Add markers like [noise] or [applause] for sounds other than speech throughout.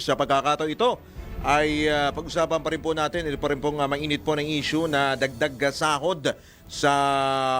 Sa pagkakataon ito ay ah, pag-usapan pa rin po natin, ito pa rin pong ah, mainit po ng issue na dagdag sahod sa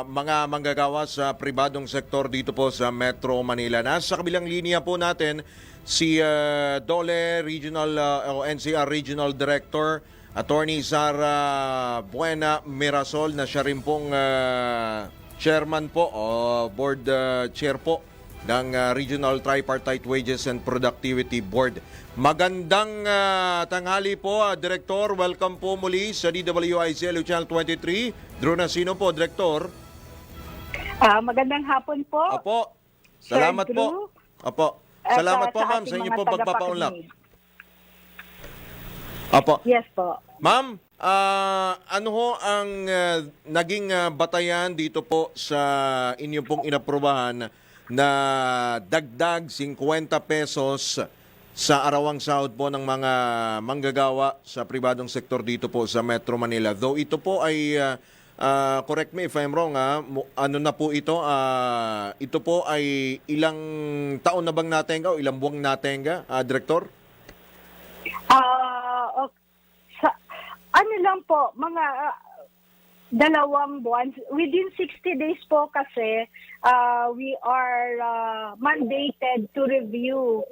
mga manggagawa sa pribadong sektor dito po sa Metro Manila. Nasa kabilang linya po natin si ah, Dole Regional ah, o NCR Regional Director Attorney Sara Buena Mirasol na siya rin pong ah, chairman po o board ah, chair po ng uh, Regional Tripartite Wages and Productivity Board. Magandang uh, tanghali po, uh, Director. Welcome po muli sa DWICL Channel 23. Drew Nasino po, Director. Ah, magandang hapon po. Sir Salamat po. Opo. At, Salamat ah, po, ma'am, sa inyo po pagpapaunlak. Opo. Yes po. Ma'am, ah, ano ho ang ah, naging ah, batayan dito po sa inyong pong inaprubahan na dagdag 50 pesos sa arawang sahod po ng mga manggagawa sa pribadong sektor dito po sa Metro Manila. Though ito po ay ah, ah, correct me if I'm wrong ha, mo- ano na po ito? ah, ito po ay ilang taon na bang natenga o ilang buwang natenga, ah, Director? Ah, ok- sa, ano lang po, mga ah, dalawang buwan. Within 60 days po kasi, ah, we are ah, mandated to review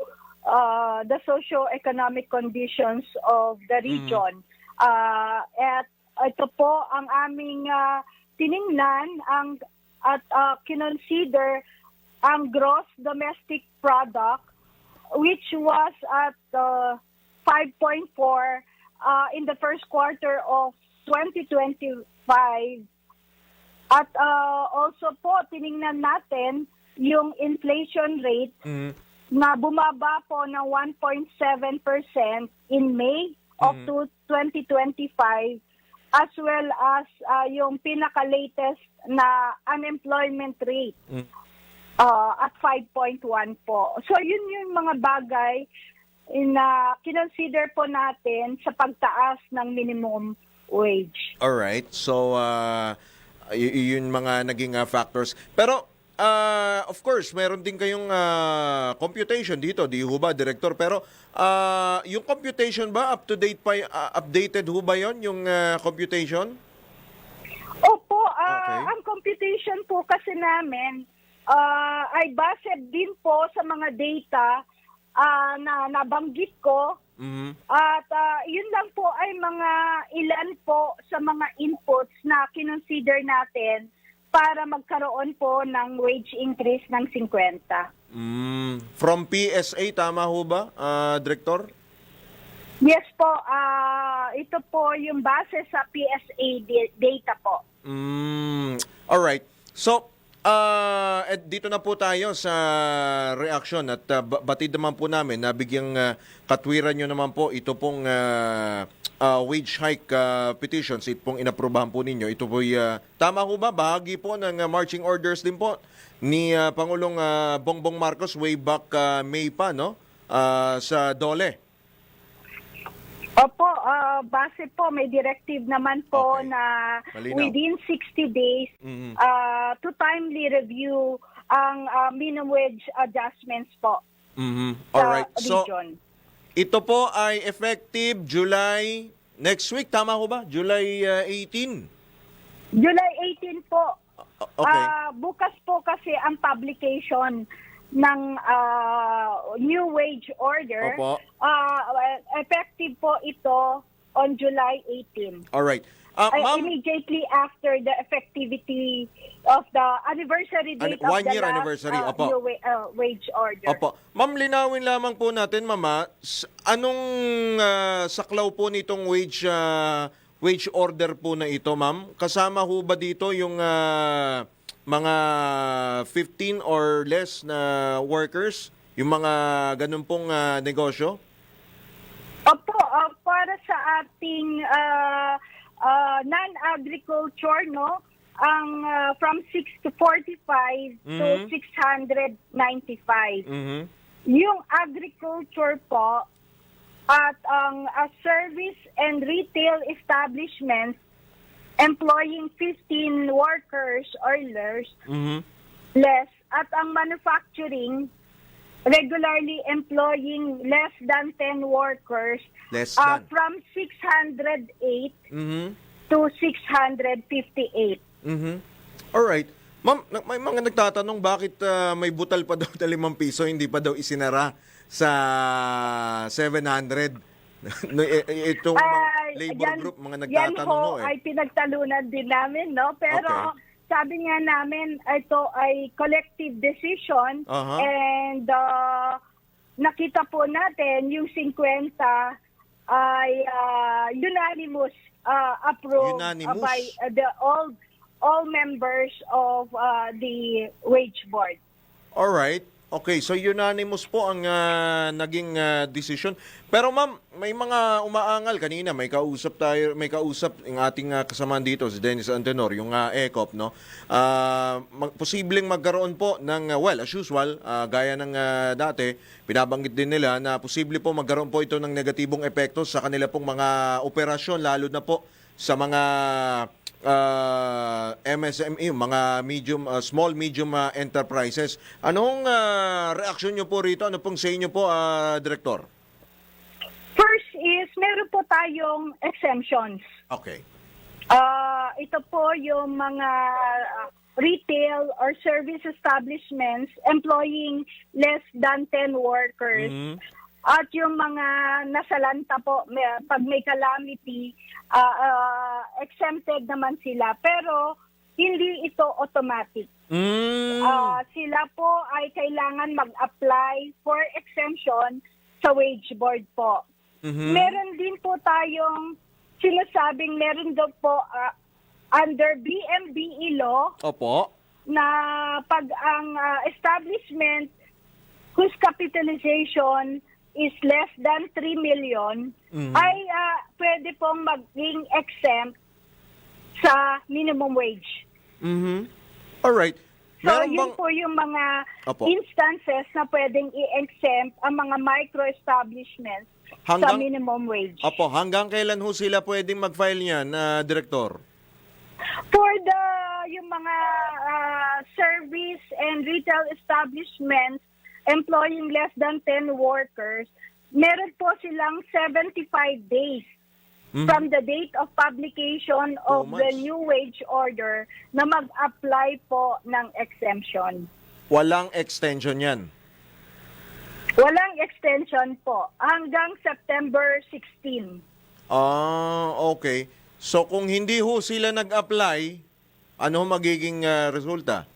ah, the socio-economic conditions of the region. Ah, at ito po ang aming ah, tiningnan ang at ah, kinonsider ang gross domestic product which was at uh, 5.4 uh, in the first quarter of 2025. At uh, also po, tiningnan natin yung inflation rate Mm. na bumaba po ng 1.7% in May of Mhm. to 2025 as well as uh, yung pinaka-latest na unemployment rate Mm. uh, at 5.1 po. So yun yung mga bagay na kinonsider po natin sa pagtaas ng minimum wage. All right. So uh, y- yun mga naging uh, factors. Pero uh, of course, meron din kayong uh, computation dito, di ho ba, director? Pero uh, yung computation ba up to date pa uh, updated ho ba 'yon yung uh, computation? Opo, ah, Okay. ang computation po kasi namin ah, ay base din po sa mga data ah, na nabanggit ko Mhm. at ah, yun lang po ay mga ilan po sa mga inputs na kinonsider natin para magkaroon po ng wage increase ng 50. Mm, from PSA tama ho ba, uh, director? Yes po, ah, ito po yung base sa PSA data po. Mm, all right. So, uh, at dito na po tayo sa reaction at uh, ba- batid naman po namin na bigyang uh, katwiran nyo naman po ito pong uh, uh, wage hike uh, petitions, ito pong inaprubahan po ninyo. Ito po tama ho ba? Bahagi po ng uh, marching orders din po ni uh, Pangulong uh, Bongbong Marcos way back uh, May pa, no? Uh, sa DOLE. Opo, ah, base po, may directive naman po Okay. na Malinaw. within 60 days Mhm. ah, to timely review ang ah, minimum wage adjustments po Mhm. sa All right. So, region. Ito po ay effective July next week, tama ko ba? July uh, 18. July 18 po. Okay. Ah, bukas po kasi ang publication ng ah, new wage order. Opo. Ah, effective po ito on July 18. All right. Ay, ma'am, immediately after the effectivity of the anniversary date An- of one the year last anniversary, uh, opo. new wa- uh, wage order. Opo. Ma'am, linawin lamang po natin, mama, anong ah, saklaw po nitong wage ah, wage order po na ito, ma'am? Kasama ho ba dito yung ah, mga 15 or less na workers? Yung mga ganun pong ah, negosyo? Opo, uh, para sa ating uh, uh, non-agriculture, no, ang uh, from 6 to 45 to Mhm. 695. Mhm. Yung agriculture po at ang uh, service and retail establishments employing 15 workers or less Mhm. less at ang manufacturing regularly employing less than 10 workers Less uh, than. from 608 Mhm. to 658. Mhm. All right. Ma'am, may mga nagtatanong bakit ah, may butal pa daw [laughs] na 5 piso hindi pa daw isinara sa 700. [laughs] No, Itong mga Ay, labor yan- group, mga Yan nagtatanong ho mo eh. ay pinagtalunan din namin, no? Pero Okay. sabi nga namin, ito ay collective decision Aha. and uh, nakita po natin yung 50 ay uh, unanimous uh, approved Unanimous? by uh, the all all members of uh, the wage board. All right. Okay, so unanimous po ang ah, naging ah, decision. Pero ma'am, may mga umaangal kanina, may kausap tayo, may kausap ng ating ah, kasamaan dito si Dennis Antenor, yung uh, ECOP, no. Ah, mag- posibleng magkaroon po ng ah, well, as usual, ah, gaya ng ah, dati, binabanggit din nila na posible po magkaroon po ito ng negatibong epekto sa kanila pong mga operasyon lalo na po sa mga uh, MSME, mga medium, uh, small medium uh, enterprises. Anong uh, reaksyon nyo po rito? Ano pong sa inyo po, uh, Director? First is meron po tayong exemptions. Okay. Ah, ito po yung mga ah, retail or service establishments employing less than 10 workers. Mhm. At yung mga nasalanta po, may- pag may calamity, ah, ah, exempted naman sila. Pero hindi ito automatic. Mm. Ah, sila po ay kailangan mag-apply for exemption sa wage board po. Mhm. Meron din po tayong sinasabing meron daw po ah, under BMBE law Opo. na pag ang ah, establishment whose capitalization is less than 3 million Mhm. ay ah, pwede pong maging exempt sa minimum wage. Mhm. All right. So, Meron yun bang po yung mga Opo. instances na pwedeng i-exempt ang mga micro-establishments sa Hanggang- minimum wage. Opo, hanggang kailan ho sila pwedeng mag-file niyan, uh, Director? For the yung mga ah, service and retail establishments employing less than 10 workers, meron po silang 75 days Mhm. from the date of publication of the new wage order na mag-apply po ng exemption. Walang extension yan. Walang extension po hanggang September 16. Ah, okay. So kung hindi ho sila nag-apply, ano magiging uh, resulta?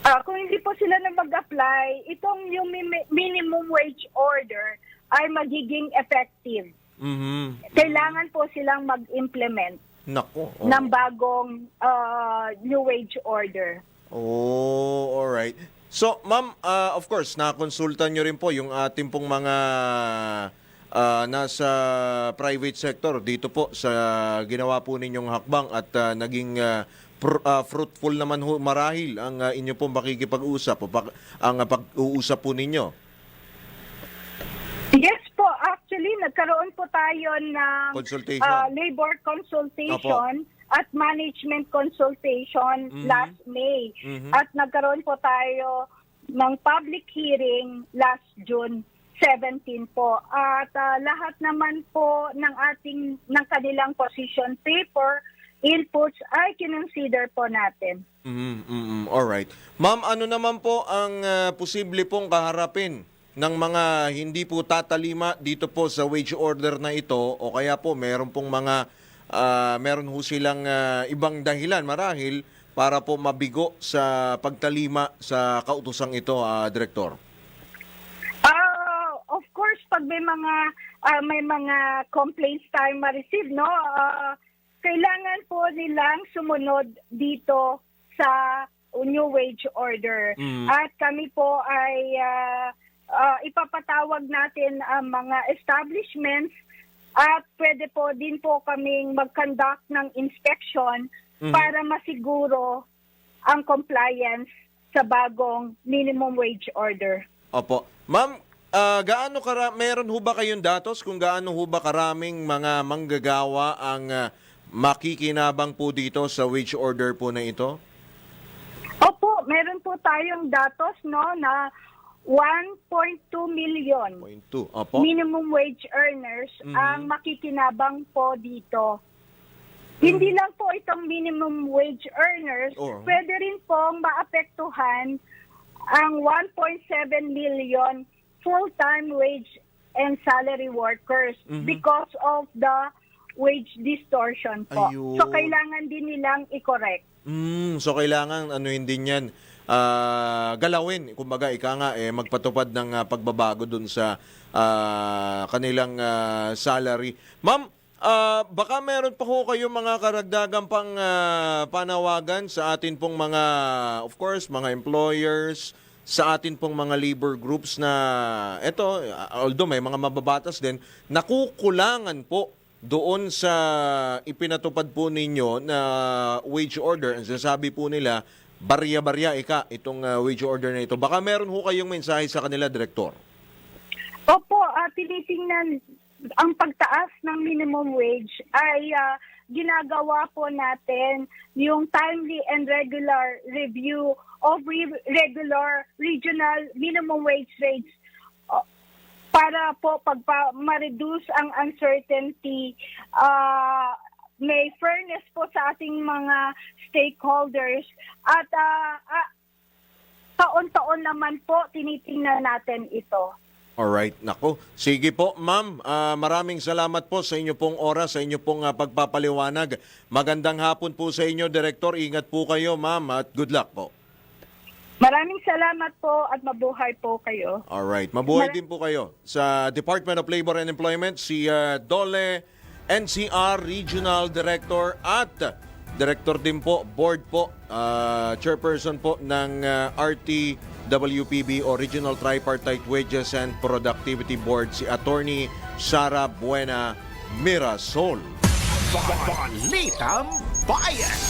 Ah, kung hindi po sila na mag-apply, itong yung mi- minimum wage order ay magiging effective. Mhm. Kailangan po silang mag-implement Nako. oh. ng bagong ah, new wage order. Oh, all right. So, ma'am, uh, of course, nakonsulta nyo rin po yung ating pong mga uh, nasa private sector dito po sa ginawa po ninyong hakbang at uh, naging uh, pr- uh, fruitful naman ho marahil ang uh, inyo pong makikipag-usap o pak- ang uh, pag-uusap po ninyo. Yes po, actually, nagkaroon po tayo ng Consultation. ah, labor consultation at management consultation Mhm. last May. Mhm. At nagkaroon po tayo ng public hearing last June 17 po. At ah, lahat naman po ng ating ng kanilang position paper inputs ay kinonsider po natin. Mm, mm, mm, all right. Ma'am, ano naman po ang uh, posible pong kaharapin ng mga hindi po tatalima dito po sa wage order na ito o kaya po meron pong mga ah, meron ho silang ah, ibang dahilan marahil para po mabigo sa pagtalima sa kautosang ito, ah, Director. Ah, of course, pag may mga ah, may mga complaints tayo ma-receive, no? ah, kailangan po nilang sumunod dito sa new wage order. Mm. At kami po ay ah, ah, ipapatawag natin ang mga establishments at pwede po din po kaming mag-conduct ng inspection Mhm. para masiguro ang compliance sa bagong minimum wage order. Opo. Ma'am, ah, gaano kara meron ho ba kayong datos kung gaano ho ba karaming mga manggagawa ang ah, makikinabang po dito sa wage order po na ito? Opo, meron po tayong datos no na 1.2 million Point two. Opo. minimum wage earners Mhm. ang makikinabang po dito. Hindi lang po itong minimum wage earners, Oo. pwede rin pong maapektuhan ang 1.7 million full-time wage and salary workers Mhm. because of the wage distortion po. Ayun. So kailangan din nilang i-correct. Mm, so kailangan ano hindi niyan ah, galawin. Kumbaga ika nga eh magpatupad ng ah, pagbabago dun sa ah, kanilang ah, salary. Ma'am, ah, baka meron pa ho kayo mga karagdagang pang ah, panawagan sa atin pong mga of course mga employers sa atin pong mga labor groups na eto although may mga mababatas din nakukulangan po doon sa ipinatupad po ninyo na wage order, ang sinasabi po nila, barya-barya ika itong uh, wage order na ito. Baka meron ho kayong mensahe sa kanila, Direktor. Opo, uh, tinitingnan ang pagtaas ng minimum wage ay ah, ginagawa po natin yung timely and regular review re- regular regional minimum wage rates uh, para po pagpa ma-reduce ang uncertainty ah, may fairness po sa ating mga stakeholders at ah, ah, taon-taon naman po tinitingnan natin ito. Alright, nako. Sige po, ma'am. Ah, maraming salamat po sa inyo pong oras, sa inyo pong ah, pagpapaliwanag. Magandang hapon po sa inyo, Direktor. Ingat po kayo, ma'am, at good luck po. Maraming salamat po at mabuhay po kayo. Alright. Mabuhay Mar- din po kayo. Sa Department of Labor and Employment, si uh, Dole NCR Regional Director at Director din po, board po, uh, chairperson po ng uh, RTWPB o Regional Tripartite Wages and Productivity Board, si Attorney Sara Buena Mirasol. Balitang Bayan!